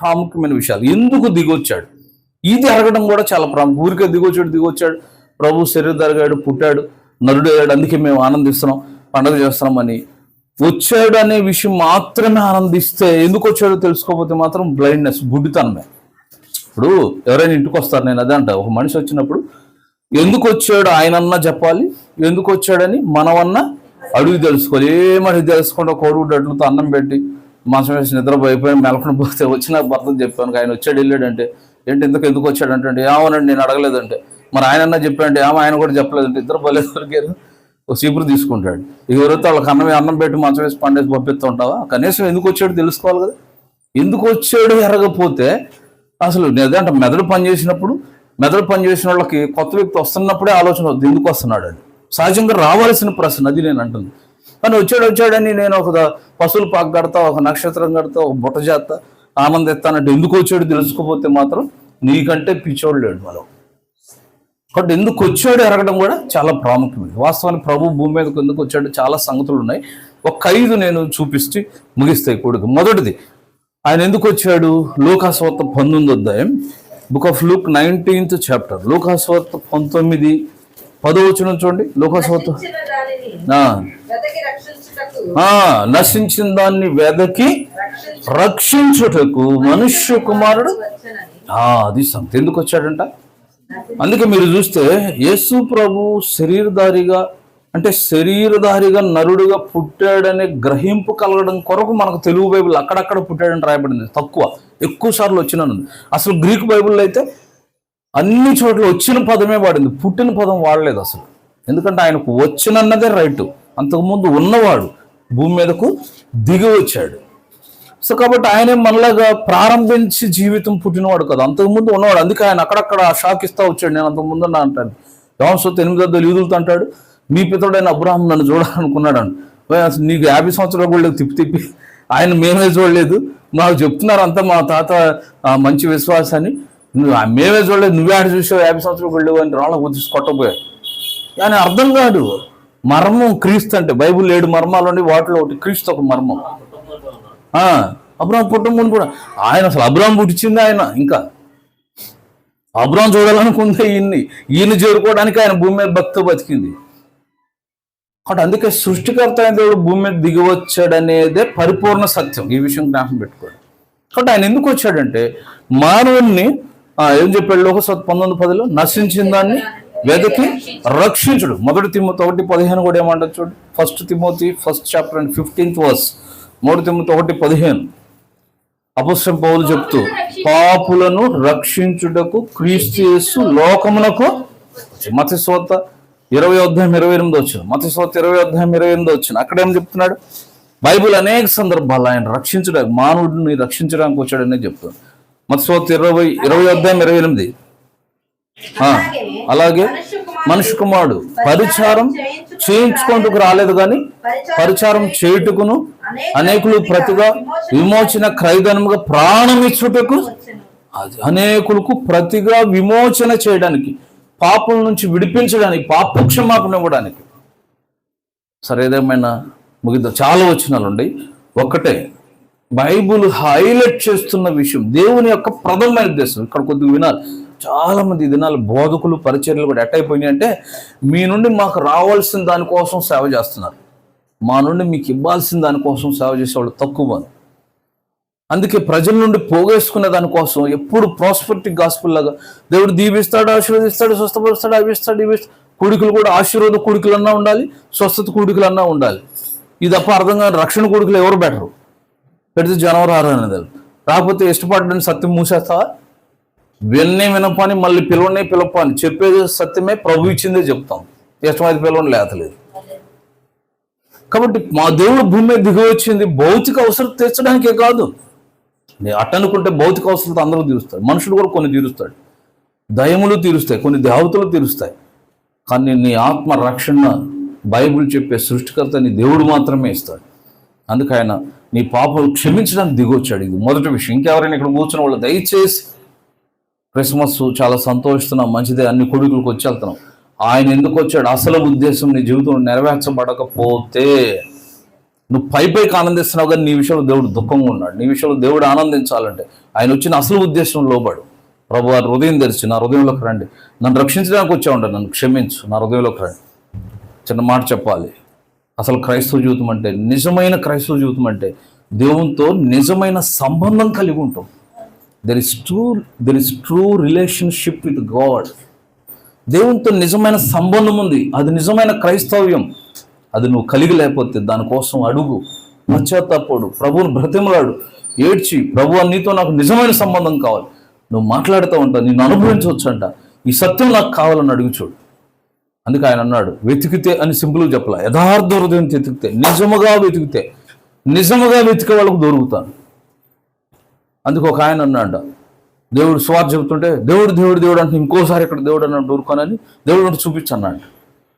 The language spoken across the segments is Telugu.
ప్రాముఖ్యమైన విషయాలు. ఎందుకు దిగొచ్చాడు? ఇది అడగడం కూడా చాలా ప్రాముఖ్యం. ఊరికే దిగొచ్చాడు దిగొచ్చాడు. ప్రభు శరీరధారిగాడు పుట్టాడు నరుడు అయ్యాడు అందుకే మేము ఆనందిస్తున్నాం పండుగ చేస్తున్నామని వచ్చాడు అనే విషయం మాత్రమే ఆనందిస్తే ఎందుకు వచ్చాడో తెలుసుకోకపోతే మాత్రం బ్లైండ్నెస్ గుడ్డితనమే. ఇప్పుడు ఎవరైనా ఇంటికి వస్తారు నేను అదే అంట ఒక మనిషి వచ్చినప్పుడు ఎందుకు వచ్చాడు ఆయనన్నా చెప్పాలి? ఎందుకు వచ్చాడని మనమన్నా అడుగు తెలుసుకోవాలి. ఏమని తెలుసుకుంటే కోరుగుడ్డట్లతో అన్నం పెట్టి మంచం వేసి నిద్రపోయిపోయి మెలకొని పోతే వచ్చిన భర్తను చెప్పాను. ఆయన వచ్చాడు వెళ్ళాడంటే ఏంటి ఇంతకు ఎందుకు వచ్చాడంటే ఏమోనండి నేను అడగలేదంటే. మరి ఆయనన్నా చెప్పాడంటే ఏమో ఆయన కూడా చెప్పలేదంటే ఇద్దరు పోలేదు దొరికారు ఒక చీపురు తీసుకుంటాడు. ఎవరైతే వాళ్ళకి అన్నం అన్నం పెట్టి మంచం వేసి పండేసి పంపిస్తుంటావా? కనీసం ఎందుకు వచ్చాడు తెలుసుకోవాలి కదా. ఎందుకు వచ్చాడు ఎరగపోతే అసలు అంటే మెదడు పని చేసినప్పుడు మెదడు పని చేసిన వాళ్ళకి కొత్త వ్యక్తి వస్తున్నప్పుడే ఆలోచన వద్దు ఎందుకు వస్తున్నాడు అని. సహజంగా రావాల్సిన ప్రశ్న అది నేను అంటుంది. కానీ వచ్చాడు వచ్చాడని నేను ఒక పశువులు పాకు కడతా ఒక నక్షత్రం కడతా ఒక బుట్ట చేస్తా ఆనందిస్తానంటే ఎందుకు వచ్చాడు తెలుసుకోపోతే మాత్రం నీకంటే పిచ్చోడు లేడు మనం కాబట్టి ఎందుకు వచ్చాడు ఎరగడం కూడా చాలా ప్రాముఖ్యమైనది. వాస్తవానికి ప్రభు భూమి మీదకు ఎందుకు వచ్చాడు? చాలా సంగతులు ఉన్నాయి. ఒక ఐదు నేను చూపిస్తే ముగిస్తాయి కొడుకు మొదటిది ఆయన ఎందుకు వచ్చాడు? లోకాస్వార్త పంతొమ్మిది అధ్యాయం book of Luke nineteenth chapter. లోకాస్వార్త పంతొమ్మిది పదో వచ్చిన చూడండి. లోకాస్వార్త నశించిన దానిని వెదకి రక్షించు రక్షించుటకు మనుష్య కుమారుడు. అది సంగతి ఎందుకు వచ్చాడంట? అందుకే మీరు చూస్తే యేసు ప్రభు శరీరధారిగా అంటే శరీరధారిగా నరుడుగా పుట్టాడనే గ్రహింపు కలగడం కొరకు మనకు తెలుగు బైబిల్ అక్కడక్కడ పుట్టాడని రాయబడింది. తక్కువ ఎక్కువ సార్లు వచ్చినాను అసలు గ్రీక్ బైబిల్లో అయితే అన్ని చోట్ల వచ్చిన పదమే వాడింది. పుట్టిన పదం వాడలేదు అసలు. ఎందుకంటే ఆయనకు వచ్చినన్నదే రైటు. అంతకుముందు ఉన్నవాడు భూమి మీదకు దిగి వచ్చాడు. సో కాబట్టి ఆయనే మనలాగా ప్రారంభించి జీవితం పుట్టినవాడు కదా. అంతకుముందు ఉన్నవాడు. అందుకే ఆయన అక్కడక్కడ షాక్ ఇస్తా వచ్చాడు. నేను అంతకుముందు ఉన్నా అంటాను. యోన్సొత్ ఎనిమిది వద్ద యూదులతో అంటాడు మీ పితడైన అబ్రాహం నన్ను చూడాలనుకున్నాడు అని నీకు యాభై సంవత్సరాలు కూడా తిప్పి తిప్పి. ఆయన మేమే చూడలేదు. మాకు చెప్తున్నారు అంతా మా తాత మంచి విశ్వాసాన్ని. నువ్వు ఆ మేమే చూడలేదు. నువ్వే ఆడ చూసావు. యాభై సంవత్సరాలు కూడా అని రాళ్ళ వచ్చి అని అర్థం కాదు. మర్మం క్రీస్తు అంటే బైబుల్ ఏడు మర్మాలు ఉండి వాటిలో ఒకటి క్రీస్తు ఒక మర్మం. ఆ, అబ్రాహం కుటుంబం కూడా. ఆయన అసలు అబ్రాహం పుట్టించింది ఆయన ఇంకా. అబ్రాహం చూడాలనుకుందే ఈయన్ని. ఈయన చేరుకోవడానికి ఆయన భూమి మీద భక్తి బతికింది. కాబట్టి అందుకే సృష్టికర్త అయిన దేవుడు భూమి మీద దిగి వచ్చాడనేదే పరిపూర్ణ సత్యం. ఈ విషయం జ్ఞాపకం పెట్టుకోండి. కాబట్టి ఆయన ఎందుకు వచ్చాడంటే మానవుణ్ణి ఏం చెప్పాడు లోకసత్ పంతొమ్మిది పదిలో? నశించిన దాన్ని వెదకి రక్షించుడు. మొదటి తిమ్మతి ఒకటి పదిహేను కూడా ఏమంటారు చూడు. First Timothy first chapter and fifteenth verse మూడు తిమ్మతి ఒకటి పదిహేను. అపస్యం పౌలు చెప్తూ పాపులను రక్షించుటకు క్రీస్తు యేసు లోకమునకు మతస్వత ఇరవై అధ్యాయం ఇరవై ఎనిమిది వచ్చిన మతస్వత ఇరవై అధ్యాయం ఇరవై ఎనిమిది వచ్చిన అక్కడ ఏం చెప్తున్నాడు? బైబిల్ అనేక సందర్భాల్లో ఆయన రక్షించడానికి మానవుడిని రక్షించడానికి వచ్చాడనే చెప్తున్నాడు. మతస్వత ఇరవై ఇరవై అధ్యాయం ఇరవై ఎనిమిది. అలాగే మనుషు కుమారుడు పరిచారం చేయించుకుంటూ రాలేదు కానీ పరిచారం చేయుటకును అనేకులు ప్రతిగా విమోచన క్రైదనముగా ప్రాణమిచ్చుటకు వచ్చెను. అది అనేకులకు ప్రతిగా విమోచన చేయడానికి పాపం నుంచి విడిపించడానికి పాప క్షమాపణ ఇవ్వడానికి. సరే ఏదేమైనా ముగిద్దాం. చాలా వచనాలు ఉన్నాయి ఒక్కటే బైబుల్ హైలైట్ చేస్తున్న విషయం దేవుని యొక్క ప్రథమైన ఉద్దేశం. ఇక్కడ కొద్దిగా వినాలి. చాలామంది దినాలు బోధకులు పరిచర్లు కూడా ఎట్ అయిపోయినాయి అంటే మీ నుండి మాకు రావాల్సిన దానికోసం సేవ చేస్తున్నారు. మా నుండి మీకు ఇవ్వాల్సిన దానికోసం సేవ చేసేవాళ్ళు తక్కువ అందుకే ప్రజల నుండి పోగేసుకునే దానికోసం ఎప్పుడు ప్రాస్పెక్టివ్ గాస్పుల్ లాగా దేవుడు దీవిస్తాడు ఆశీర్వదిస్తాడు స్వస్థపరుస్తాడు అవిస్తాడు ఇస్తాడు ఇవి కూడికలు కూడా ఆశీర్వాద కూడికలన్నా ఉండాలి స్వస్థత కొడుకులన్నా ఉండాలి. ఇది తప్ప అర్థం కాని రక్షణ కూడికలు ఎవరు బెటరు? పెడితే జనవరి ఆరు అనేది. రాకపోతే ఇష్టపడడానికి సత్యం మూసేస్తావా? విన్ని వినపని మళ్ళీ పిలవని పిలపని చెప్పేది సత్యమే. ప్రభు ఇచ్చిందే చెప్తాం. ఇష్టమైతే పిలవని లేతలేదు. కాబట్టి మా దేవుడు భూమి మీద దిగి వచ్చింది. భౌతిక అవసరం తీర్చడానికే కాదు. నే అట్టనుకుంటే భౌతిక అవసరాలతో అందరూ తీరుస్తాడు మనుషులు కూడా కొన్ని తీరుస్తాడు దయములు తీరుస్తాయి. కొన్ని దేవతలు తీరుస్తాయి. కానీ నీ ఆత్మ రక్షణ బైబిల్ చెప్పే సృష్టికర్త నీ దేవుడు మాత్రమే ఇస్తాడు. అందుకే ఆయన నీ పాపలు క్షమించడానికి దిగొచ్చాడు ఇది మొదటి విషయం. ఇంకెవరైనా ఇక్కడ కూర్చున్న వాళ్ళు దయచేసి క్రిస్మస్ చాలా సంతోషిస్తున్నాం మంచిదే అన్ని కొడుకులకు వచ్చి వెళ్తున్నాం. ఆయన ఎందుకు వచ్చాడు? అసలు ఉద్దేశం నీ జీవితంలో నెరవేర్చబడకపోతే. నువ్వు పై పైకి ఆనందిస్తున్నావు కానీ నీ విషయంలో దేవుడు దుఃఖంగా ఉన్నాడు. నీ విషయంలో దేవుడు ఆనందించాలంటే ఆయన వచ్చిన అసలు ఉద్దేశం లోబడు. ప్రభు వారి హృదయం తెరిచి నా హృదయంలోకి రండి. నన్ను రక్షించడానికి వచ్చా నన్ను క్షమించు నా హృదయంలోకి రండి. చిన్న మాట చెప్పాలి. అసలు క్రైస్తవ జీవితం అంటే నిజమైన క్రైస్తవ జీవితం అంటే దేవునితో నిజమైన సంబంధం కలిగి ఉంటాం. There is true there is true relationship with God దేవునితో నిజమైన సంబంధం ఉంది. అది నిజమైన క్రైస్తవ్యం. అది నువ్వు కలిగి లేకపోతే దానికోసం అడుగు పశ్చాత్తాపడు ప్రభువుని బ్రతిమలాడు ఏడ్చి ప్రభు నీతో నాకు నిజమైన సంబంధం కావాలి. నువ్వు మాట్లాడుతూ ఉంటా నిన్ను అనుభవించవచ్చు అంట ఈ సత్యం నాకు కావాలని అడుగు చూడు. అందుకే ఆయన అన్నాడు వెతికితే అని సింపుల్గా చెప్పాల. యథార్థ హృదయం వెతికితే నిజముగా వెతికితే నిజముగా వెతికే వాళ్ళకు దొరుకుతాను. అందుకు ఒక ఆయన అన్నాడు దేవుడు సువార్ చెబుతుంటే దేవుడు దేవుడు దేవుడు అంటే ఇంకోసారి ఇక్కడ దేవుడు అన్నాడు ఊరుకోనని దేవుడు అంటే చూపించు అన్నాడు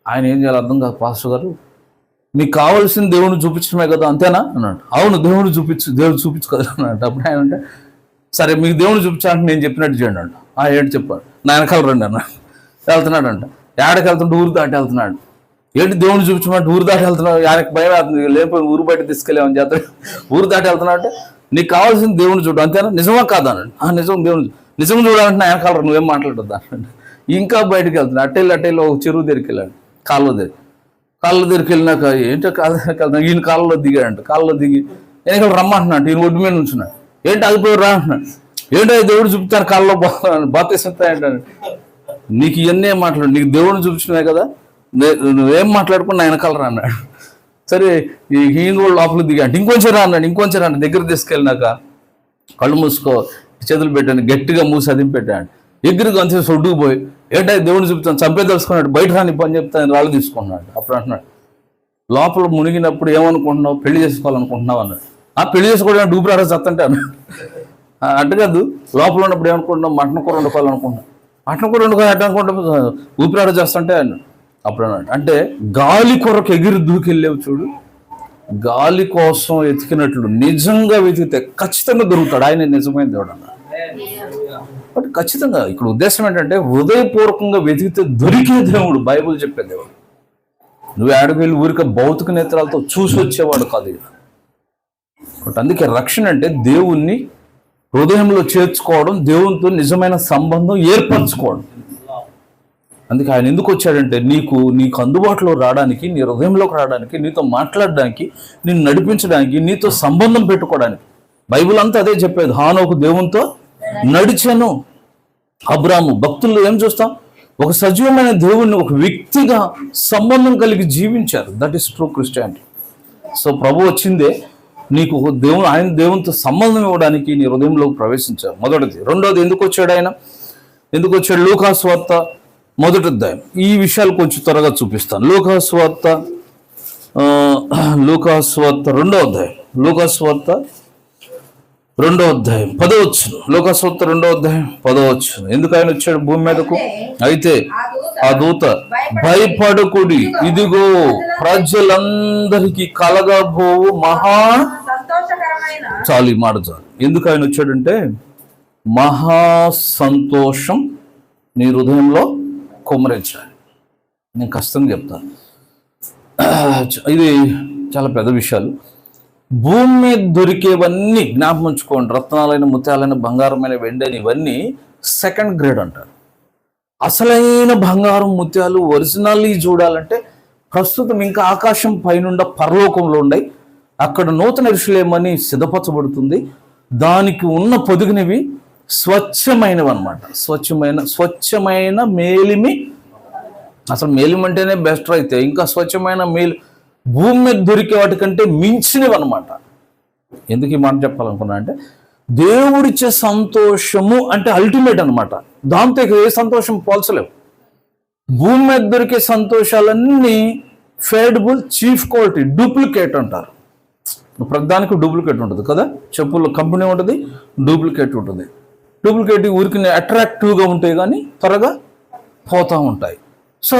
ఆయన ఏం చేయాలి అర్థం కాదు పాస్టర్ గారు నీకు కావాల్సిన దేవుడిని చూపించడమే కదా అంతేనా? అన్నాడు. అవును దేవుడు చూపించు దేవుడు చూపించు కదా అన్నాడు అప్పుడు ఆయన అంటే సరే మీకు దేవుడిని చూపించాలంటే నేను చెప్పినట్టు చేయండి అంట. ఆ ఏడు చెప్పాడు. నా వెనకాల రండి అన్నాడు. వెళ్తున్నాడు అంట ఏడకి వెళ్తుంటే ఊరు దాటి వెళ్తున్నాడు. ఏంటి దేవుడిని చూపించమంటే ఊరు దాటి వెళ్తున్నాడు ఆయనకు భయం అవుతుంది లేకపోతే ఊరు బయట తీసుకెళ్ళామని చేత ఊరు దాటి వెళ్తున్నాడు అంటే నీకు కావాల్సిన దేవుని చూడు అంతేనా? నిజమా కాదా ఆ నిజం దేవుని నిజం చూడాలంటే నా వెనకాల నువ్వేం మాట్లాడొద్దు ఇంకా బయటకు వెళ్తున్నాడు. అట్టేళ్ళు అట్టేళ్ళు ఒక చెరువు దగ్గరికి వెళ్ళాను కాళ్ళ దగ్గర. కాళ్ళ దగ్గరికి వెళ్ళినాక ఏంటో కాళ్ళ దగ్గరికి వెళ్తాను ఈయన కాళ్ళలో దిగాడంట. కాళ్ళలో దిగి నేను ఇక్కడ రమ్మంటున్నాడు. ఈయన ఒడ్డు మీద ఉంచున్నాడు ఏంటి ఆగిపోయి రా అంటున్నాడు. ఏంటో దేవుడు చూపుతాను కాళ్ళలో బాతేస్తాయంటాడు నీకు ఇవన్నీ మాట్లాడు నీకు దేవుడిని చూపించినవే కదా. నువ్వేం మాట్లాడుకున్నా ఆయన కలరా అన్నాడు. సరే ఈ హీన్ కూడా లోపలికి దిగా అంటే ఇంకొంచెం రా అన్నాడు ఇంకొంచెం రా దగ్గర తీసుకెళ్ళినాక కళ్ళు మూసుకో చేతులు పెట్టాను గట్టిగా మూసి అదింపు పెట్టాడు ఎగ్గురికి అంతే సొడ్డుకు పోయి ఏంటో దేవుడిని చెప్తాను చంపేదలుచుకున్నాడు బయట రాని పని చెప్తాను రాళ్ళు తీసుకున్నాడు అప్పుడు అంటున్నాడు లోపల మునిగినప్పుడు ఏమనుకుంటున్నావు పెళ్ళి చేసుకోవాలనుకుంటున్నావు అన్నాడు. ఆ పెళ్ళి చేసుకోవడానికి డూపురారా చత్తంటే అన్నాడు. అంటే కాదు లోపల ఉన్నప్పుడు ఏమనుకుంటున్నావు మటన్ కూర వండుకోవాలనుకుంటున్నావు. మటన్ కూర వండుకోవాలి అంటే అనుకుంటా ఊపిరాడ చేస్తుంటే అన్నాడు. అప్పుడు అన్నాడు అంటే గాలి కొరకు ఎగిరి దూకెళ్ళావు చూడు గాలి కోసం వెతికినట్లు నిజంగా వెతికితే ఖచ్చితంగా దొరుకుతాడు. ఆయన నిజమైన దేవుడు అన్నాడు బట్ ఖచ్చితంగా ఇక్కడ ఉద్దేశం ఏంటంటే హృదయపూర్వకంగా వెతికితే దొరికే దేవుడు బైబిల్ చెప్పే దేవుడు. నువ్వు ఆడకు వెళ్ళి ఊరిక భౌతిక నేత్రాలతో చూసి వచ్చేవాడు కాదు ఇక్కడ బట్ అందుకే రక్షణ అంటే దేవుణ్ణి హృదయంలో చేర్చుకోవడం దేవునితో నిజమైన సంబంధం ఏర్పరచుకోవడం. అందుకే ఆయన ఎందుకు వచ్చాడంటే నీకు నీకు అందుబాటులో రావడానికి నీ హృదయంలోకి రావడానికి నీతో మాట్లాడడానికి నిన్ను నడిపించడానికి నీతో సంబంధం పెట్టుకోవడానికి. బైబిల్ అంతా అదే చెప్పేది హానోకు దేవునితో నడిచాను. అబ్రాము భక్తుల్లో ఏం చూస్తాం? ఒక సజీవమైన దేవుణ్ణి ఒక వ్యక్తిగా సంబంధం కలిగి జీవించారు. That is true Christianity so ప్రభు వచ్చిందే నీకు దేవుని ఆయన దేవునితో సంబంధం ఇవ్వడానికి నీ హృదయంలోకి ప్రవేశించారు. మొదటిది. రెండోది ఎందుకు వచ్చాడు ఆయన? ఎందుకు వచ్చాడు? లూకాస్ వార్త మొదటి అధ్యాయం ఈ విషయాలు కొంచెం త్వరగా చూపిస్తాను. లోకాస్వార్త లోకాస్వార్త రెండో అధ్యాయం. లోకాస్వార్త రెండో అధ్యాయం. పదవచ్చు లోకాస్వార్త రెండో అధ్యాయం పదవచ్చు ఎందుకు ఆయన వచ్చాడు భూమి మీదకు? అయితే ఆ దూత భయపడకుడి. ఇదిగో ప్రజలందరికీ కలగబో మహా సంతోషకరమైన చాలు ఈ మాట చాలు. ఎందుకు ఆయన వచ్చాడంటే మహా సంతోషం నీ హృదయంలో కుమ్మరించాలి నేను కష్టంగా చెప్తాను. ఇది చాలా పెద్ద విషయాలు. భూమి మీద దొరికేవన్నీ జ్ఞాపకం ఉంచుకోండి. రత్నాలైన ముత్యాలైన బంగారమైన వెండని ఇవన్నీ సెకండ్ గ్రేడ్ అంటారు. అసలైన బంగారం ముత్యాలు ఒరిజినల్లీ చూడాలంటే ప్రస్తుతం ఇంకా ఆకాశం పైనుండ పరలోకంలో ఉండయి. అక్కడ నూతన ఋషులేమని సిద్ధపరచబడుతుంది. దానికి ఉన్న పొదుగునివి స్వచ్ఛమైనవి అన్నమాట స్వచ్ఛమైన స్వచ్ఛమైన మేలిమి. అసలు మేలిమి అంటేనే బెస్ట్ అయితే. ఇంకా స్వచ్ఛమైన మేలు భూమి మీద దొరికే వాటికంటే మించినవి అనమాట ఎందుకు ఈ మాట చెప్పాలనుకున్నా అంటే దేవుడిచ్చే సంతోషము అంటే అల్టిమేట్ అనమాట దాంతో ఏ సంతోషం పోల్చలేవు భూమి మీద దొరికే సంతోషాలన్నీ ఫేడబుల్ చీఫ్ క్వాలిటీ డూప్లికేట్ అంటారు. ప్రతిదానికి డూప్లికేట్ ఉంటుంది కదా? చెప్పుల కంపెనీ ఉంటుంది డూప్లికేట్ ఉంటుంది. డూప్లికేట్ ఊరికి అట్రాక్టివ్గా ఉంటాయి కానీ త్వరగా పోతూ ఉంటాయి. సో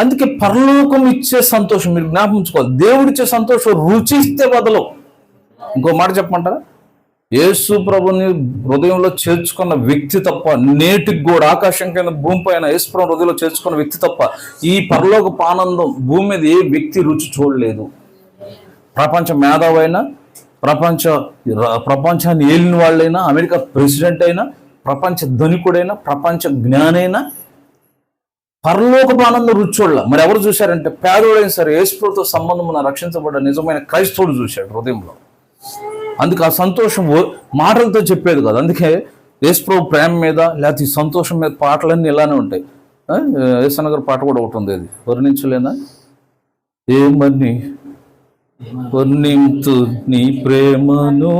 అందుకే పరలోకం ఇచ్చే సంతోషం మీరు జ్ఞాపకం ఉంచుకోవాలి. దేవుడిచ్చే సంతోషం రుచిస్తే బదులు ఇంకో మాట చెప్పమంటారా? యేసు ప్రభుని హృదయంలో చేర్చుకున్న వ్యక్తి తప్ప నేటికి కూడా ఆకాశం కింద భూమి పైన యేసు ప్రభు హృదయంలో చేర్చుకున్న వ్యక్తి తప్ప ఈ పరలోక ఆనందం భూమి మీద ఏ వ్యక్తి రుచి చూడలేదు. ప్రపంచ మేధావైనా ప్రపంచ ప్రపంచాన్ని ఏలిన వాళ్ళైనా అమెరికా ప్రెసిడెంట్ అయినా ప్రపంచ ధనికుడైనా ప్రపంచ జ్ఞానైనా పరలోకపు ఆనందం రుచోళ్ళ. మరి ఎవరు చూశారంటే పేదోడైన సరే యేసుప్రభుతో సంబంధం ఉన్న రక్షించబడ్డ నిజమైన క్రైస్తవుడు చూశాడు హృదయంలో. అందుకే ఆ సంతోషం మాటలతో చెప్పేది కాదు. అందుకే యేసుప్రభు ప్రేమ మీద లేకపోతే ఈ సంతోషం మీద పాటలన్నీ ఇలానే ఉంటాయి. ఏసనగర్ పాట కూడా ఒకటి ఉంది అది. వర్ణించలేనా? ఏమని? వర్ణింతు నీ ప్రేమను.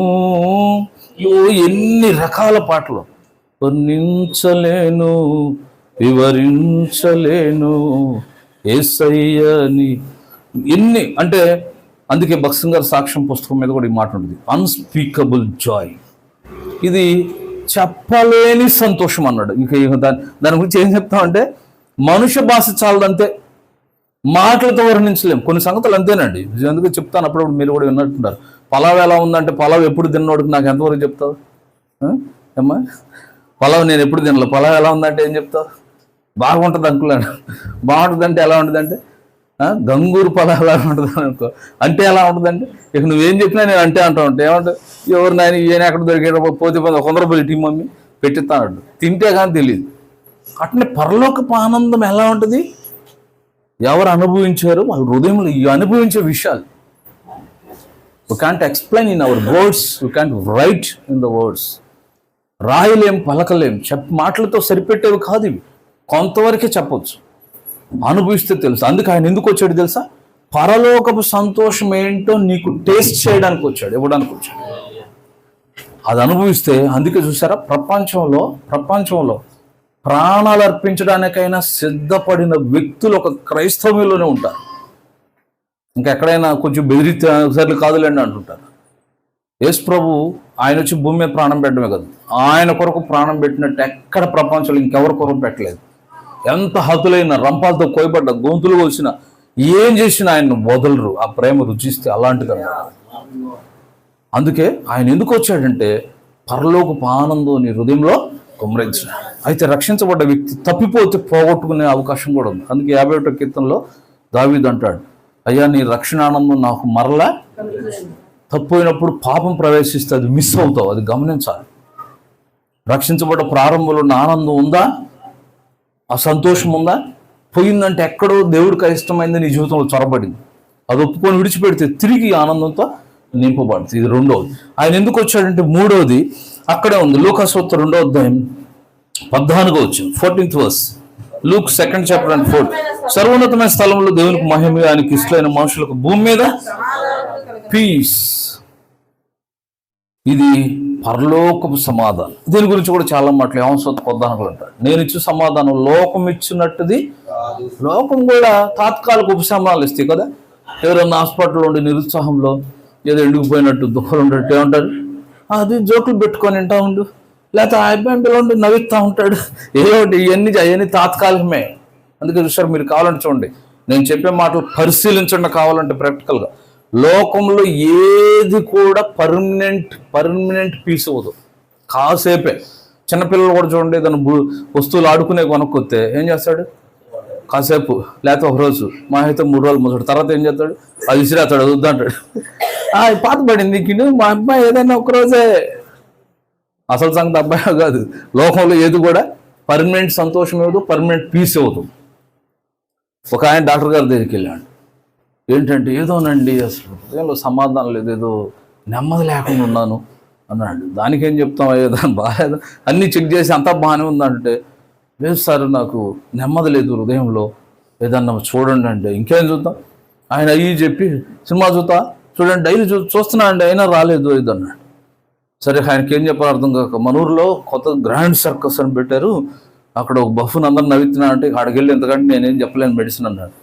ఎన్ని రకాల పాటలు. వర్ణించలేను వివరించలేను. ఏసయ్యని ఎన్ని అంటే అందుకే భక్సం గారి సాక్ష్యం పుస్తకం మీద కూడా ఈ మాట ఉంటుంది. అన్స్పీకబుల్ జాయ్ ఇది చెప్పలేని సంతోషం అన్నాడు. ఇంకా దాని దాని గురించి ఏం చెప్తామంటే మనుష్య భాష చాలదంతే మాటలతో వర్ణించలేం. కొన్ని సంగతులు అంతేనండి. అందుకే చెప్తాను. అప్పుడప్పుడు మీరు కూడా విన్నట్టున్నారు పలావ్ ఎలా ఉందంటే పలావ్ ఎప్పుడు తిన్నోడికి నాకు ఎంతవరకు చెప్తావు? ఏమ్మా? పొలం నేను ఎప్పుడు తినలే. పొలం ఎలా ఉందంటే ఏం చెప్తావు? బాగుంటుంది అనుకున్నాను బాగుంటుంది అంటే ఎలా ఉంటుంది అంటే గంగూరు పలావ్ ఎలా ఉంటుంది అనుకో. అంటే ఎలా ఉంటుందంటే ఇక నువ్వేం చెప్పినా నేను అంటే అంటా ఉంటా. ఏమంటే ఎవరు నాయన ఈయన ఎక్కడ దొరికేటప్పుడు పోతే పోతే ఒక వంద రూపాయలు టీ మమ్మీ. పెట్టిస్తాను తింటే కానీ తెలియదు. అట్లనే పరలోకపు ఆనందం ఎలా ఉంటుంది? ఎవరు అనుభవించారో వాళ్ళ హృదయంలో అనుభవించే విషయాలు. We can't explain in our words we can't write in the words రాయలేం పలకలేం చెప్ మాటలతో సరిపెట్టేవి కాదు ఇవి. కొంతవరకే చెప్పవచ్చు అనుభవిస్తే తెలుసు. అందుకే ఆయన ఎందుకు వచ్చాడు తెలుసా? పరలోకపు సంతోషం ఏంటో నీకు టేస్ట్ చేయడానికి వచ్చాడు ఇవ్వడానికి వచ్చాడు. అది అనుభవిస్తే అందుకే చూసారా ప్రపంచంలో ప్రపంచంలో ప్రాణాలు అర్పించడానికైనా సిద్ధపడిన వ్యక్తులు ఒక క్రైస్తవ్యంలోనే ఉంటారు. ఇంకా ఎక్కడైనా కొంచెం బెదిరితే సర్లు కాదులేండి అంటుంటారు. యేసు ప్రభు ఆయన వచ్చి భూమి మీద ప్రాణం పెట్టడమే కాదు. ఆయన కొరకు ప్రాణం పెట్టినట్టు ఎక్కడ ప్రపంచంలో ఇంకెవరి కొరకు పెట్టలేదు. ఎంత హతులైన రంపాలతో కోయబడ్డ గొంతులు కోసిన ఏం చేసినా ఆయన వదలరు. ఆ ప్రేమ రుచిస్తే అలాంటిది అందుకే ఆయన ఎందుకు వచ్చాడంటే పరలోకపు ఆనందం నీ హృదయంలో కుమరించిన అయితే రక్షించబడ్డ వ్యక్తి తప్పిపోతే పోగొట్టుకునే అవకాశం కూడా ఉంది. అందుకే యాభై ఒకటో కీర్తనలో దావీద్ అంటాడు అయ్యా నీ రక్షణ ఆనందం నాకు మరలా తప్పిపోయినప్పుడు పాపం ప్రవేశిస్తే అది మిస్ అవుతావు అది గమనించాలి. రక్షించబడ్డ ప్రారంభంలో ఉన్న ఆనందం ఉందా? ఆ సంతోషం ఉందా? పోయిందంటే ఎక్కడో దేవుడికి ఇష్టమైంది నీ జీవితంలో చొరబడింది. అది ఒప్పుకొని విడిచిపెడితే తిరిగి ఆనందంతో నింపబడుతుంది. ఇది రెండవది. ఆయన ఎందుకు వచ్చాడంటే మూడవది అక్కడే ఉంది. లోకాసూత్ర రెండో అధ్యాయం పద్నాలుగో వచ్చింది fourteenth verse Luke second chapter and fourth సర్వోన్నతమైన స్థలంలో దేవునికి మహిమ ఆయనకి ఇష్టమైన మనుషులకు భూమి మీద పీస్ ఇది పరలోకపు సమాధానం. దీని గురించి కూడా చాలా మాటలు ఏమసొత్త కొద్దానకులు అంటారు నేను ఇచ్చే సమాధానం లోకం ఇచ్చినట్టుది. లోకం కూడా తాత్కాలిక ఉపశమనాలు ఇస్తాయి కదా. ఎవరైనా హాస్పిటల్లో ఉండి నిరుత్సాహంలో ఏదో ఎండిపోయినట్టు దుఃఖాలు ఉండట్టు ఏమంటారు అది జోకులు పెట్టుకొని వింటా ఉండు. లేకపోతే ఆ అబ్బాయి ఉండి నవ్వుతూ ఉంటాడు. ఏమిటి? ఇవన్నీ అవన్నీ తాత్కాలికమే. అందుకే చూసారు మీరు కావాలంటే చూడండి. నేను చెప్పే మాటలు పరిశీలించండి కావాలంటే ప్రాక్టికల్గా లోకంలో ఏది కూడా పర్మనెంట్ పర్మనెంట్ పీస్ అవ్వదు. కాసేపే. చిన్నపిల్లలు కూడా చూడండి తను బు- వస్తువులు ఆడుకునే కొనుక్కొస్తే ఏం చేస్తాడు? కాసేపు లేకపోతే ఒక రోజు మా అయితే మూడు రోజులు ముసడు తర్వాత ఏం చేస్తాడు? అది విసిరేస్తాడు వద్దు అంటాడు. పాత పడింది కింద మా అబ్బాయి ఏదైనా ఒక రోజే. అసలు సంగతి అబ్బాయి కాదు. లోకంలో ఏది కూడా పర్మనెంట్ సంతోషం ఇవ్వదు పర్మనెంట్ పీస్ ఇవ్వదు. ఒక ఆయన డాక్టర్ గారి దగ్గరికి వెళ్ళాడు. ఏంటంటే ఏదోనండి అసలు హృదయంలో సమాధానం లేదు ఏదో నెమ్మది లేకుండా ఉన్నాను అన్నాడు. దానికి ఏం చెప్తాం? అయ్యో దాని బాగాలేదు అన్నీ చెక్ చేసి అంతా బాగానే ఉందంటే లేదు సార్ నాకు నెమ్మది లేదు హృదయంలో. ఏదన్నా చూడండి అంటే ఇంకేం చూద్దాం? ఆయన అయ్యి చెప్పి సినిమా చూద్దా? చూడండి డైలీ చూ చూస్తున్నా అండి అయినా రాలేదు ఇది అన్నాడు. సరే ఆయనకి ఏం చెప్పాలి అర్థం కాక మన ఊర్లో కొత్త గ్రాండ్ సర్కస్ అని పెట్టారు. అక్కడ ఒక బఫున్ అందరు నవ్వుతున్నా అంటే అక్కడికి వెళ్ళి ఎందుకంటే నేనేం చెప్పలేను మెడిసిన్ అన్నాడు.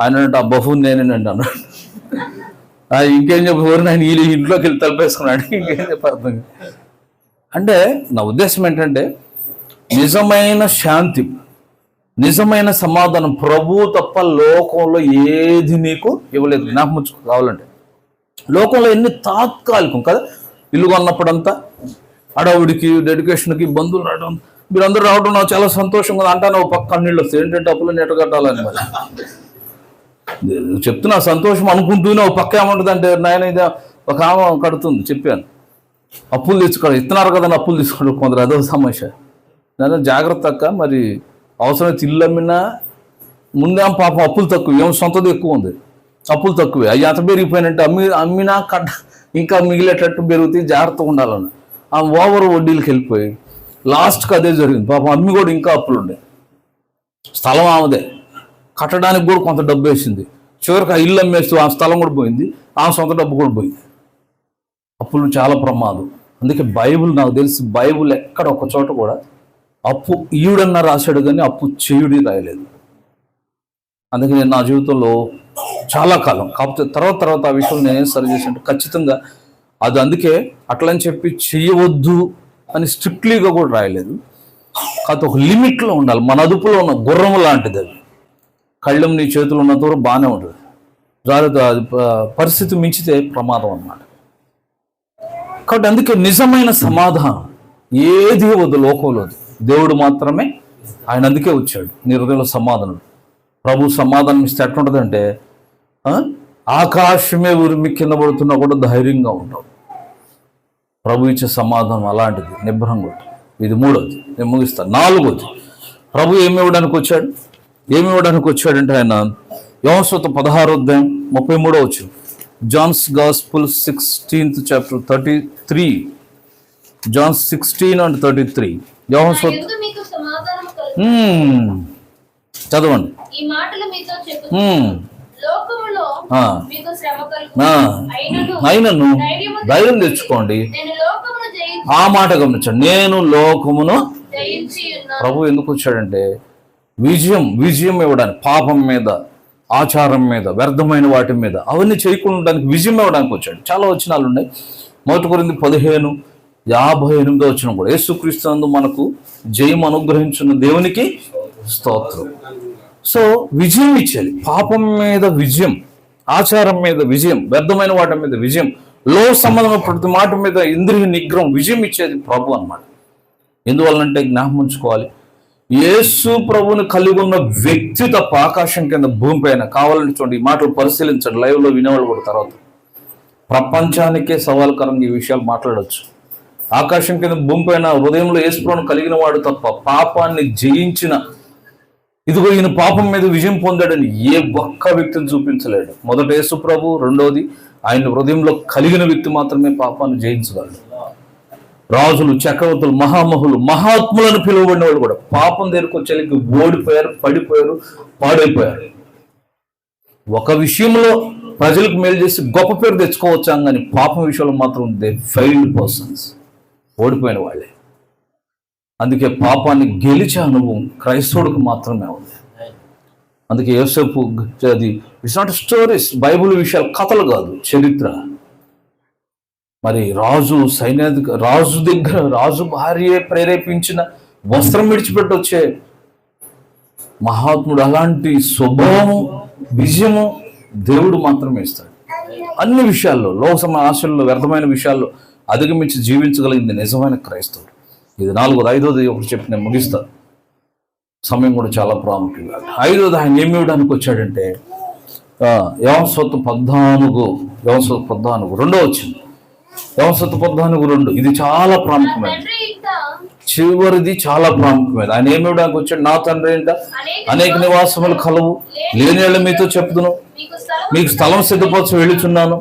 ఆయన అంటే ఆ బఫున్ నేనేనండి అన్నాడు. ఇంకేం చెప్పారు ఆయన వీళ్ళు ఇంట్లోకి వెళ్ళి తలపేసుకున్నాడు. ఇంకేం చెప్పారు అర్థం అంటే నా ఉద్దేశం ఏంటంటే నిజమైన శాంతి నిజమైన సమాధానం ప్రభు తప్ప లోకంలో ఏది నీకు ఇవ్వలేదు. జ్ఞాపకం కావాలంటే. లోకంలో ఎన్ని తాత్కాలికం కదా? ఇల్లు కొన్నప్పుడంతా అడవుడికి డెడికేషన్కి బంధువులు రావడం మీరందరూ రావడం నాకు చాలా సంతోషంగా ఉంది. అంటాను ఒక పక్క కన్నీళ్ళు వస్తాయి. ఏంటంటే అప్పులు నెట్ట కట్టాలని మరి. చెప్తున్నా సంతోషం అనుకుంటూనే ఒక పక్క ఏమంటుంది అంటే నాయన ఇది ఒక ఆమె కడుతుంది చెప్పాను. అప్పులు తెచ్చుకోవాలి ఇస్తున్నారు కదా అప్పులు తీసుకోండి కొందరు అదో సమస్య. నేను జాగ్రత్త అక్క మరి అవసరమైతే ఇల్లు అమ్మినా ముందేం పాపం అప్పులు తక్కువ ఏం సొంతది ఎక్కువ ఉంది. అప్పులు తక్కువే. అవి ఎంత పెరిగిపోయినట్టు అమ్మి అమ్మినా కట్ట ఇంకా మిగిలేటట్టు పెరుగుతాయి జాగ్రత్తగా ఉండాలని. ఆ ఓవర్ వడ్డీలకు వెళ్ళిపోయి లాస్ట్కి అదే జరిగింది. పాపం అమ్మి కూడా ఇంకా అప్పులు ఉండే స్థలం ఆమెదే. కట్టడానికి కూడా కొంత డబ్బు వేసింది. చివరికి ఆ ఇల్లు అమ్మేస్తూ ఆ స్థలం కూడా పోయింది. ఆ సొంత డబ్బు కూడా పోయింది. అప్పులు చాలా ప్రమాదం. అందుకే బైబిల్ నాకు తెలిసి బైబుల్ ఎక్కడ ఒక చోట కూడా అప్పు ఈయుడన్నా రాశాడు కానీ అప్పు చేయుడి రాయలేదు. అందుకే నేను నా జీవితంలో చాలా కాలం కాకపోతే తర్వాత తర్వాత ఆ విషయం నేనేం సరి చేసినట్టు ఖచ్చితంగా అది అందుకే అట్లని చెప్పి చేయవద్దు అని స్ట్రిక్ట్లీగా కూడా రాయలేదు. కాకపోతే ఒక లిమిట్లో ఉండాలి. మన అదుపులో ఉన్న గుర్రం లాంటిది అది. కళ్ళెం నీ చేతులు ఉన్నంత వరకు బాగానే ఉంటుంది. జాగ్రత్త అది పరిస్థితి మించితే ప్రమాదం అన్నమాట. కాబట్టి అందుకే నిజమైన సమాధానం ఏది వద్దు లోకంలో. దేవుడు మాత్రమే ఆయన అందుకే వచ్చాడు. నీ హృదయంలో సమాధానం. ప్రభు సమాధానం ఇస్తే ఎట్లుంటుందంటే ఆ? ఆకాశమే ఉరిమి కింద పడుతున్నా కూడా ధైర్యంగా ఉంటావు. ప్రభు ఇచ్చే సమాధానం అలాంటిది నిబ్రంగా ఇది మూడోది నేను ముగిస్తాను నాలుగోది ప్రభు ఏమి ఇవ్వడానికి వచ్చాడు? ఏమి ఇవ్వడానికి వచ్చాడంటే ఆయన యోమస్వత పదహారు అధ్యాయం ముప్పై మూడో వచ్చు John's gospel sixteenth chapter thirty three. John's sixteen and thirty three. కలుగు చదవండి. అయినను ధైర్యం తెచ్చుకోండి. ఆ మాట గమనించండి. నేను లోకమును ప్రభు ఎందుకు వచ్చాడంటే విజయం విజయం ఇవ్వడానికి పాపం మీద ఆచారం మీద వ్యర్థమైన వాటి మీద అవన్నీ చేయకుండా ఉండడానికి విజయం ఇవ్వడానికి వచ్చాడు. చాలా వచనాలు ఉన్నాయి. మొదటి కొరింది పదిహేను యాభై ఎనిమిదో వచ్చిన కూడా. యేసుక్రీస్తునందు మనకు జయం అనుగ్రహించిన దేవునికి స్తోత్రం. సో విజయం ఇచ్చేది. పాపం మీద విజయం ఆచారం మీద విజయం వ్యర్థమైన వాటి మీద విజయం లో సంబంధం ప్రతి మాట మీద ఇంద్రియ నిగ్రహం విజయం ఇచ్చేది ప్రభు అనమాట ఎందువల్లంటే జ్ఞాపం ఉంచుకోవాలి. యేసు ప్రభుని కలిగి ఉన్న వ్యక్తి తప్ప ఆకాశం కింద భూమి పైన కావాలని చూడండి ఈ మాటలు పరిశీలించండి. లైవ్లో వినేవాళ్ళు కూడా తర్వాత. ప్రపంచానికే సవాల్కరంగా ఈ విషయాలు మాట్లాడవచ్చు ఆకాశం కింద భూమి పైన హృదయంలో యేసుప్రభుని కలిగిన వాడు తప్ప పాపాన్ని జయించిన ఇదిగో ఈయన పాపం మీద విజయం పొందాడని ఏ ఒక్క వ్యక్తిని చూపించలేడు. మొదట యేసుప్రభు రెండవది ఆయన హృదయంలో కలిగిన వ్యక్తి మాత్రమే పాపాన్ని జయించగలడు. రాజులు చక్రవర్తులు మహామహులు మహాత్ములను పిలువబడిన వాళ్ళు కూడా పాపం దగ్గరకు ఓడిపోయారు పడిపోయారు పాడైపోయారు. ఒక విషయంలో ప్రజలకు మేలు చేసి గొప్ప పేరు తెచ్చుకోవచ్చాం కానీ పాపం విషయంలో మాత్రం దే ఫెయిల్డ్ పర్సన్స్ ఓడిపోయిన వాళ్ళే. అందుకే పాపాన్ని గెలిచే అనుభవం క్రైస్తవుడికి మాత్రమే ఉంది. అందుకే యోసేపు అది ఇట్స్ నాట్ స్టోరీస్ బైబుల్ విషయాలు కథలు కాదు చరిత్ర. మరి రాజు సైన్యాధిక రాజు దగ్గర రాజు భార్య ప్రేరేపించిన వస్త్రం విడిచిపెట్టి వచ్చే మహాత్ముడు. అలాంటి స్వభావము విజయము దేవుడు మాత్రమే ఇస్తాడు. అన్ని విషయాల్లో లోకసమ ఆశల్లో వ్యర్థమైన విషయాల్లో అధిగమించి జీవించగలిగింది నిజమైన క్రైస్తవుడు. ఇది నాలుగోది. ఐదోది ఒకటి చెప్పి నేను ముగిస్తాను సమయం కూడా చాలా ప్రాముఖ్యంగా ఐదోది ఆయన ఏమి ఇవ్వడానికి వచ్చాడంటే యవసత్వ పద్నాలుగు యవసత్వ పద్నాలుగు రెండో వచ్చింది. యవసత్వ పద్నాలుగు రెండు ఇది చాలా ప్రాముఖ్యమైనది. చివరిది చాలా ప్రాముఖ్యమైనది. ఆయన ఏమి ఇవ్వడానికి వచ్చాడు? నా తండ్రి ఏంట అనేక నివాసములు కలవు. లేని వాళ్ళ మీతో చెప్తును మీకు స్థలం సిద్ధపరచు వెళ్ళుచున్నాను.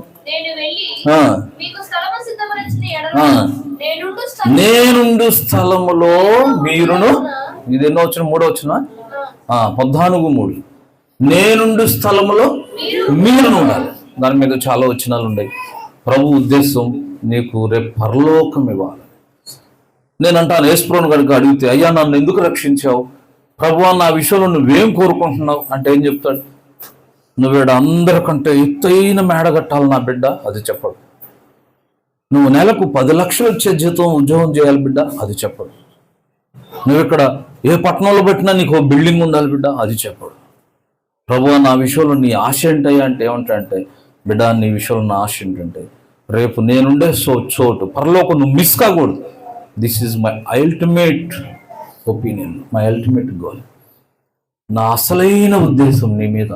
నేనుండు స్థలం నేనుండు స్థలములో మీరును ఇది ఎన్నో వచ్చిన? మూడో వచ్చిన? పద్నాలుగు మూడు. నేనుండు స్థలములో మీరు ఉండాలి. దాని మీద చాలా వచనాలు ఉన్నాయి. ప్రభు ఉద్దేశం నీకు రేపు పరలోకం ఇవ్వాలి. నేను అంటాను ఏసుప్రోను గారికి అడిగితే అయ్యా నన్ను ఎందుకు రక్షించావు? ప్రభు నా విషయంలో నువ్వేం కోరుకుంటున్నావు? అంటే ఏం చెప్తాడు? నువ్వేడు అందరికంటే ఎత్తైన మేడ కట్టాలి నా బిడ్డ అది చెప్పడు. నువ్వు నెలకు పది లక్షలు వచ్చే జీతం ఉద్యోగం చేయాలి బిడ్డ అది చెప్పడు. నువ్వు ఇక్కడ ఏ పట్టణంలో పెట్టినా నీకు ఓ బిల్డింగ్ ఉండాలి బిడ్డ అది చెప్పడు. ప్రభు నా విషయంలో నీ ఆశ ఏంటయ్యా? అంటే ఏమంటా అంటే బిడ్డ నీ విషయంలో నా ఆశ ఏంటంటే రేపు నేనుండే సో చోటు. పరలోకం నువ్వు మిస్ కాకూడదు. This is my ultimate opinion my ultimate goal నా అసలైన ఉద్దేశం నీ మీద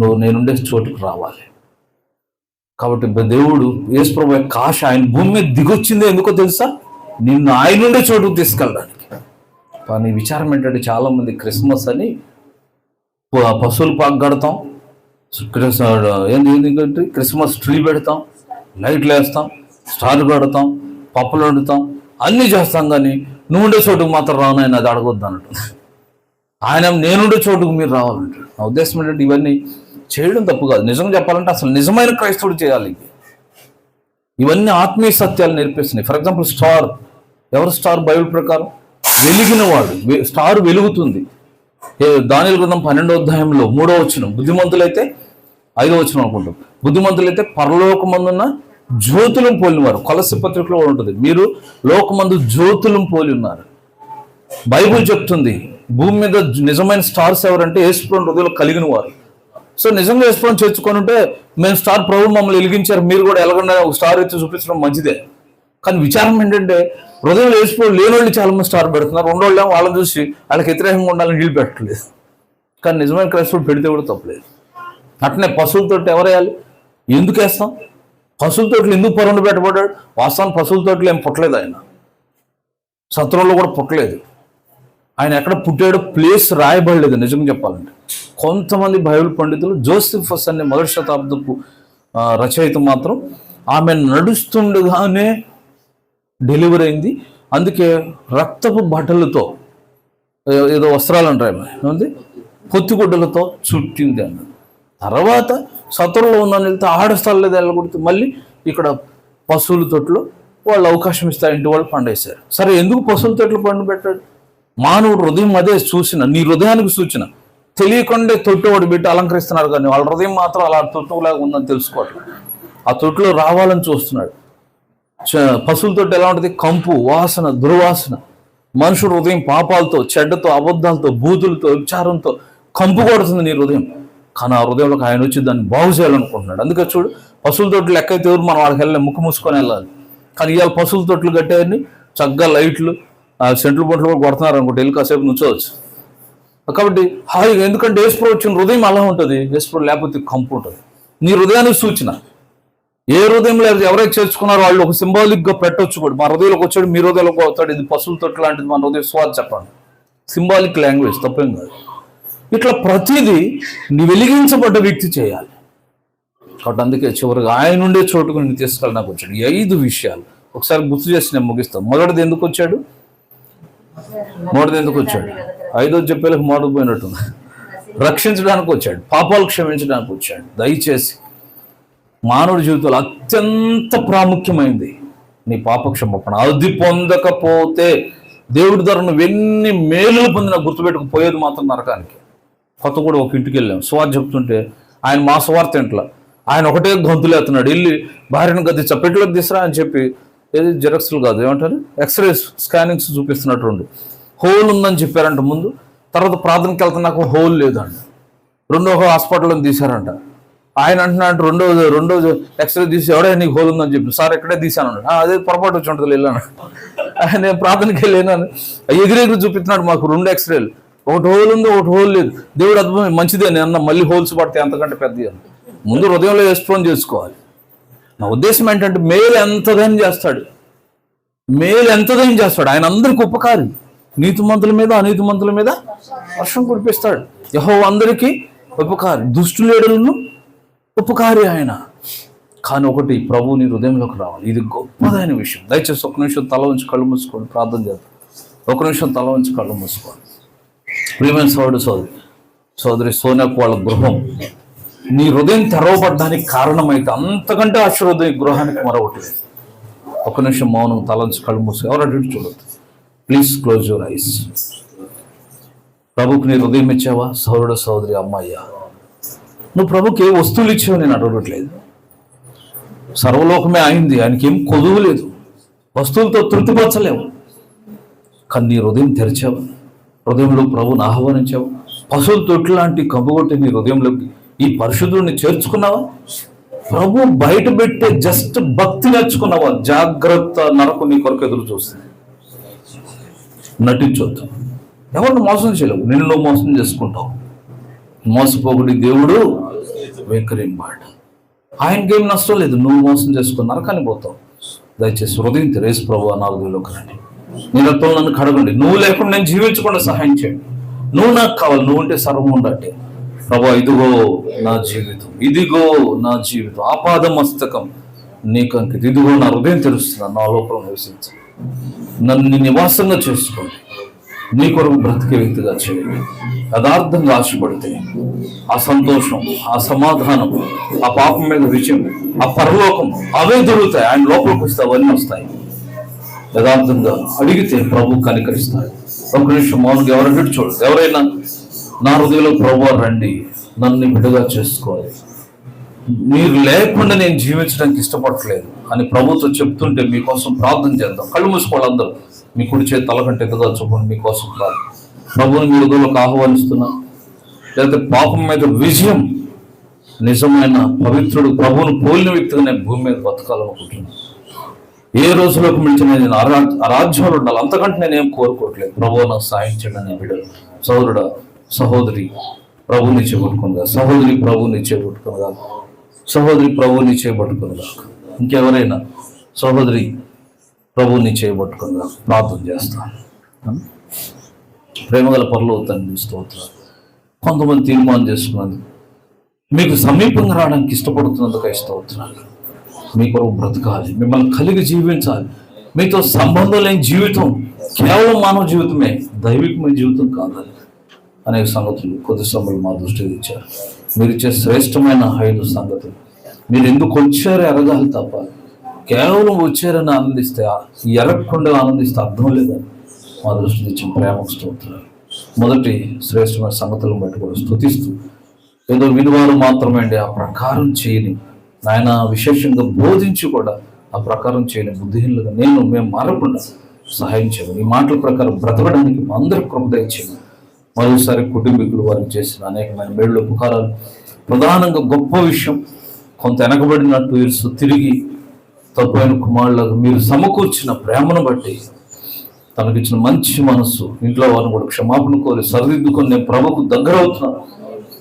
నువ్వు నేనుండే చోటుకు రావాలి. కాబట్టి దేవుడు యేసుప్రభు యొక్క ఆశ ఆయన భూమి మీద దిగొచ్చిందే ఎందుకో తెలుసా? నిన్ను ఆయన ఉండే చోటుకు తీసుకెళ్ళడానికి. కానీ విచారం ఏంటంటే చాలామంది క్రిస్మస్ అని పశువులు పశువుల పాక కడతాం క్రిస్ ఏంది ఏంటంటే క్రిస్మస్ ట్రీ పెడతాం. లైట్లు వేస్తాం స్టార్ పెడతాం పప్పులు వండుతాం అన్నీ చేస్తాం కానీ నువ్వు ఉండే చోటుకు మాత్రం రాను ఆయన అది అడగొద్దు అన్నట్టు. ఆయన నేనుండే చోటుకు మీరు రావాలంటాడు నా ఉద్దేశం ఏంటంటే ఇవన్నీ చేయడం తప్పు కాదు. నిజంగా చెప్పాలంటే అసలు నిజమైన క్రైస్తవుడు చేయాలి ఇవన్నీ ఆత్మీయ సత్యాలు నేర్పిస్తున్నాయి. ఫర్ ఎగ్జాంపుల్ స్టార్ ఎవరు స్టార్ బైబిల్ ప్రకారం? వెలిగిన వాడు. స్టార్ వెలుగుతుంది. దాని దానిల గ్రంథం పన్నెండో అధ్యాయంలో మూడో వచ్చిన బుద్ధిమంతులైతే ఐదో వచ్చిన అనుకుంటాం. బుద్ధిమంతులైతే పరలోకమందున్న జ్యోతులను పోలినవారు. కొలసి పత్రికలో ఉంటుంది. మీరు లోకమందు జ్యోతులను పోలి ఉన్నారు. బైబుల్ చెప్తుంది భూమి మీద నిజమైన స్టార్స్ ఎవరంటే యేసుప్రభు హృదయంలో కలిగిన వారు సో నిజంగా యేసుప్రభు చేర్చుకొని ఉంటే మేము స్టార్ ప్రభు మమ్మల్ని వెలిగించారు. మీరు కూడా ఎలాగన్నా ఒక స్టార్ ఎత్తి చూపించడం మంచిదే. కానీ విచారం ఏంటంటే హృదయంలో యేసుప్రభు లేని వాళ్ళు చాలా మంది స్టార్ పెడుతున్నారు. రెండు వాళ్ళు వాళ్ళని చూసి వాళ్ళకి వ్యతిరేకంగా ఉండాలని నీళ్ళు పెట్టలేదు కానీ నిజమైన క్రైస్తవుడు పెడితే కూడా తప్పలేదు. అట్నే పశువులతోటి ఎవరేయాలి ఎందుకు వేస్తాం? పశువులతోటి ఎందుకు పరుండు పెట్టబడ్డాడు? వాస్తవానికి పశువులతో ఏం పుట్టలేదు ఆయన. సత్రంలో కూడా పుట్టలేదు. ఆయన ఎక్కడ పుట్టాడో ప్లేస్ రాయబడలేదు నిజంగా చెప్పాలంటే. కొంతమంది బైబిల్ పండితులు జోసిఫస్ అనే మొదటి శతాబ్దపు రచయిత మాత్రం ఆమె నడుస్తుండగానే డెలివరీ అయింది. అందుకే రక్తపు బట్టలతో ఏదో వస్త్రాలు అంటారు ఆమె. ఏమంది? పొత్తిగుడ్డలతో చుట్టింది అన్నది తర్వాత సత్రంలో ఉన్న వెళ్తే ఆడ స్థలంలో వెళ్ళకూడదు మళ్ళీ ఇక్కడ పశువుల తొట్టులో వాళ్ళు అవకాశం ఇస్తారు ఇంటి వాళ్ళు పండేశారు. సరే ఎందుకు పశువుల తొట్లు పండు పెట్టాడు? మానవుడు హృదయం అదే సూచన నీ హృదయానికి సూచన. తెలియకుండా తొట్టు ఒకటి పెట్టి అలంకరిస్తున్నారు కానీ వాళ్ళ హృదయం మాత్రం అలా తొట్టులాగా ఉందని తెలుసుకోవట్లేదు. ఆ తొట్టులో రావాలని చూస్తున్నాడు. చ- తొట్టు ఎలా ఉంటుంది? కంపు వాసన దుర్వాసన. మనుషుడు హృదయం పాపాలతో చెడ్డతో అబద్ధాలతో బూతులతో విచారంతో కంపు కొడుతుంది నీ హృదయం. కానీ ఆ హృదయంలోకి ఆయన వచ్చి దాన్ని బాగు చేయాలనుకుంటున్నాడు. అందుకే చూడు పశువుల తొట్లు లెక్క అయితే ఎవరు మనం వాళ్ళకి వెళ్ళి ముక్కు మూసుకొని వెళ్ళాలి. కానీ ఇవాళ పశువుల తొట్లు కట్టేవన్నీ చక్కగా లైట్లు సెంట్రల్ సెంట్లు బొట్లు కూడా కొడుతున్నారు అనుకుంటే వెళ్ళి కాసేపు నుంచోవచ్చు. కాబట్టి హాయిగా ఎందుకంటే ఏసుప్రో వచ్చిన హృదయం అలా ఉంటుంది ఏసుప్రో లేకపోతే కంపు ఉంటుంది. నీ హృదయానికి సూచన. ఏ హృదయంలో ఎవరైతే చేర్చుకున్నారో వాళ్ళు ఒక సింబాలిక్గా పెట్టొచ్చు కూడా. మా హృదయంలోకి వచ్చాడు మీ హృదయంలోకి అవుతాడు ఇది పశువుల తొట్టు లాంటిది మన హృదయం స్వాద్ చెప్పండి. సింబాలిక్ లాంగ్వేజ్ తప్పేం కాదు. ఇట్లా ప్రతిదీ నీ వెలిగించబడ్డ వ్యక్తి చేయాలి. కాబట్టి అందుకే చివరిగా ఆయన ఉండే చోటుకు నేను నాకు వచ్చాడు. ఐదు విషయాలు ఒకసారి గుర్తు చేసి నేను ముగిస్తాను మొదటిది ఎందుకు వచ్చాడు? మొదటిది ఎందుకు వచ్చాడు? ఐదో చెప్పేలకు మోడకు పోయినట్టుంది రక్షించడానికి వచ్చాడు. పాపాలు క్షమించడానికి వచ్చాడు. దయచేసి మానవుడి జీవితంలో అత్యంత ప్రాముఖ్యమైంది నీ పాపక్షమాపణ. అది పొందకపోతే దేవుడి ద్వారా నువ్వు ఎన్ని మేలులు పొందిన గుర్తుపెట్టుకుపోయేది మాత్రం నరకానికి. కొత్త కూడా ఒక ఇంటికి వెళ్ళాం. సువార్త చెప్తుంటే ఆయన మా సువార్త ఇంట్లో. ఆయన ఒకటే గొంతులేస్తున్నాడు వెళ్ళి భార్యను గది చప్పెట్లోకి తీసురా అని చెప్పి ఏది జెరాక్స్లు కాదు ఏమంటారు? ఎక్స్రే స్కానింగ్స్ చూపిస్తున్నట్టు హోల్ ఉందని చెప్పారంట ముందు. తర్వాత ప్రార్థనకి వెళ్తున్నాక హోల్ లేదండి రెండో హాస్పిటల్లో తీశారంట. ఆయన అంటున్నాడు రెండో రెండో ఎక్స్రే తీసి ఎవడే నీకు హోల్ ఉందని చెప్పి. సార్ ఎక్కడే తీశాను అదే పొరపాటు వచ్చి ఉంటుంది వెళ్ళాను. ఆయన నేను ప్రార్థనకి వెళ్ళాను ఎగిరెగిరి చూపిస్తున్నాడు మాకు రెండు ఎక్స్రేలు ఒకటి హోల్ ఉంది ఒకటి హోల్ లేదు. దేవుడు అద్భుతం మంచిదే నేను అన్న మళ్ళీ హోల్స్ పడితే అంతకంటే పెద్ద ముందు హృదయంలో ఎక్స్ప్లోన్ చేసుకోవాలి నా ఉద్దేశం ఏంటంటే మేలు ఎంతదని చేస్తాడు? మేలు ఎంతదని చేస్తాడు? ఆయన అందరికి ఉపకారి. నీతిమంతుల మీద అనీతిమంతుల మీద వర్షం కురిపిస్తాడు. యహో అందరికీ ఉపకారి. దుష్టులేడులను ఉపకారి ఆయన. కానీ ఒకటి ప్రభు నీ హృదయంలోకి రావాలి. ఇది గొప్పదైన విషయం. దయచేసి ఒక నిమిషం తల ఉంచి కళ్ళు మూసుకోండి. ప్రార్థన చేద్దాం. ఒక నిమిషం తల ఉంచి కళ్ళు మూసుకోండి. ప్రియమైన సోదరుడు సోదరి సోదరి సోనకు వాళ్ళ గృహం. నీ హృదయం తెరవబడ్డానికి కారణమైతే అంతకంటే ఆశీర్వదం ఈ గృహానికి మరొకటి ఒక నిమిషం మౌనం తలంచు కళ్ళు మూసి ఎవరు అటు ప్లీజ్ క్లోజ్ యువర్ ఐస్ ప్రభుకు నీ హృదయం ఇచ్చావా? సోదరుడు సోదరి అమ్మాయ్యా నువ్వు ప్రభుకి ఏ వస్తువులు ఇచ్చావు నేను అడగట్లేదు. సర్వలోకమే అయింది. ఆయనకి ఏం కొదువు లేదు. వస్తువులతో తృప్తిపరచలేవు. కానీ నీ హృదయం తెరిచావు. హృదయంలో ప్రభుని ఆహ్వానించావు. పశువుల తొట్టు లాంటి కంపగొట్టి నీ హృదయంలోకి ఈ పరిశుద్ధుడిని చేర్చుకున్నావా? ప్రభు బయట పెట్టే జస్ట్ భక్తి నేర్చుకున్నావా? జాగ్రత్త నరకు నీ కొరకు ఎదురు చూస్తుంది. నటించొద్దు. ఎవరిని మోసం చేయలేవు. నిన్ను నువ్వు మోసం చేసుకుంటావు. మోసపోకుడి దేవుడు వేకరింబాడు ఆయనకేం నష్టం లేదు. నువ్వు మోసం చేసుకున్నారు కానీ పోతావు. దయచేసి హృదయం తెరేసు ప్రభు నాలుగు వేలు రండి నిరతో నన్ను కడగండి. నువ్వు లేకుండా నేను జీవించకుండా సహాయం చేయండి. నువ్వు నాకు కావాలి. నువ్వు ఉంటే సర్వం ఉండండి ప్రభా ఇదిగో నా జీవితం. ఇదిగో నా జీవితం. ఆపాద మస్తకం నీకు అంకితం ఇదిగో నా హృదయం తెలుస్తున్నాను నా లోపల నివసించు నన్ను నివాసంగా చేసుకోండి. నీ కొరకు బ్రతికే వ్యక్తిగా చేయండి. యథార్థంగా ఆశపడితే ఆ సంతోషం ఆ సమాధానం ఆ పాపం మీద విజయం ఆ పరలోకం అవే దొరుకుతాయి. ఆయన లోపలికి వస్తే అవన్నీ వస్తాయి. యథార్థంగా అడిగితే ప్రభు కనికరిస్తాడు. ఒక నిమిషం మౌనంగా ఎవరంటే చూడు. ఎవరైనా నా హృదయంలో ప్రభు రండి నన్ను విడుదల చేసుకోవాలి. మీరు లేకుండా నేను జీవించడానికి ఇష్టపడట్లేదు. అని ప్రభుత్వం చెప్తుంటే మీకోసం ప్రార్థన చేద్దాం. కళ్ళు మూసుకోవాలి అందరూ. మీ కుడి చేతి తలకంటే ఎదుగా చూపండి మీకోసం ప్రార్థన ప్రభుని మీ హృదయంలోకి ఆహ్వానిస్తున్నా. లేకపోతే పాపం మీద విజయం నిజమైన పవిత్రుడు ప్రభువును పోలిన వ్యక్తిగా నేను భూమి మీద బతకాలనుకుంటున్నాను ఏ రోజులోకి మించిన నేను అరా అరాజ్యంలో ఉండాలి. అంతకంటే నేనేం కోరుకోవట్లేదు. ప్రభు నాకు సాయం చేయడం బిడ్డ బిడ్డలు సహోదరి ప్రభుని చేపట్టుకుందా? సహోదరి ప్రభుని చేపట్టుకుందా? సహోదరి ప్రభుని చేపట్టుకుందా? ఇంకెవరైనా సహోదరి ప్రభుని చేయబట్టుకుందా ప్రార్థన చేస్తాను ప్రేమగల పనులు తండ్రి స్తోత్రాలు. కొంతమంది తీర్మానం చేసుకున్నది మీకు సమీపంగా రావడానికి ఇష్టపడుతున్నందుకు స్తోత్రాలు. మీ కొరకు బ్రతకాలి మిమ్మల్ని కలిగి జీవించాలి. మీతో సంబంధం లేని జీవితం కేవలం మానవ జీవితమే దైవికమైన జీవితం కాదని అనేక సంగతులు కొద్ది సమయం మా దృష్టికి ఇచ్చారు మీరు ఇచ్చే శ్రేష్టమైన ఐదు సంగతులు. మీరు ఎందుకు వచ్చారో ఎరగాలి తప్ప కేవలం వచ్చారని ఆనందిస్తే ఎరగకుండా ఆనందిస్తే అర్థం లేదని మా దృష్టికి ఇచ్చిన ప్రేమకు స్తోత్రాలు. మొదటి శ్రేష్టమైన సంగతులను బట్టి కూడా స్థుతిస్తూ ఏదో వినివారు మాత్రమే అండి ఆ ప్రకారం చేయని నాయన విశేషంగా బోధించి కూడా ఆ ప్రకారం చేయని బుద్ధిహీనులుగా నేను మేము మారకుండా సహాయం చేయను ఈ మాటల ప్రకారం బ్రతకడానికి అందరూ అందరి మరోసారి కుటుంబీకులు వారికి చేసిన అనేకమైన మేళ్ళు ఉపకారాలు ప్రధానంగా గొప్ప విషయం కొంత వెనకబడినట్టు ఇరుసు తిరిగి తప్పైన కుమారులకు మీరు సమకూర్చిన ప్రేమను బట్టి తనకిచ్చిన మంచి మనస్సు ఇంట్లో వారిని కూడా క్షమాపణ కోరి సరిదిద్దుకొని నేను ప్రభుకు దగ్గర అవుతున్నాను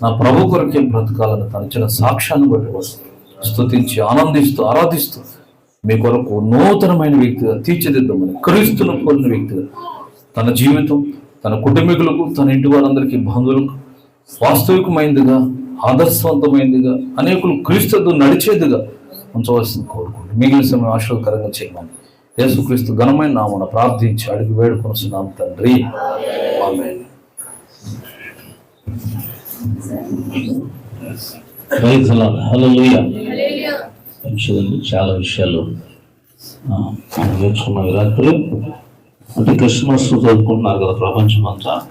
నా ప్రభు కొరకే బ్రతకాలని తన ఇచ్చిన సాక్ష్యాన్ని బట్టి వస్తుంది స్థుతించి ఆనందిస్తూ ఆరాధిస్తూ మీ కొరకు నూతనమైన వ్యక్తిగా తీర్చిదిద్దామని క్రీస్తును కోరిన వ్యక్తిగా తన జీవితం తన కుటుంబీకులకు తన ఇంటి వారందరికీ బంధువులకు వాస్తవికమైనదిగా ఆదర్శవంతమైనదిగా అనేకులు క్రీస్తుతో నడిచేదిగా ఉంచవలసింది కోరుకుంటూ మిగిలిన సమయం ఆశీర్వకరంగా చేయమని యేసుక్రీస్తు ఘనమైన నామన ప్రార్థించి అడిగి వేడుకొనిస్తున్నాం తండ్రి. ఆమేన్. చాలా విషయాలు మనం నేర్చుకున్నాం రాత్రి. అంటే క్రిస్మస్ చదువుకుంటున్నారు కదా ప్రపంచం అంతా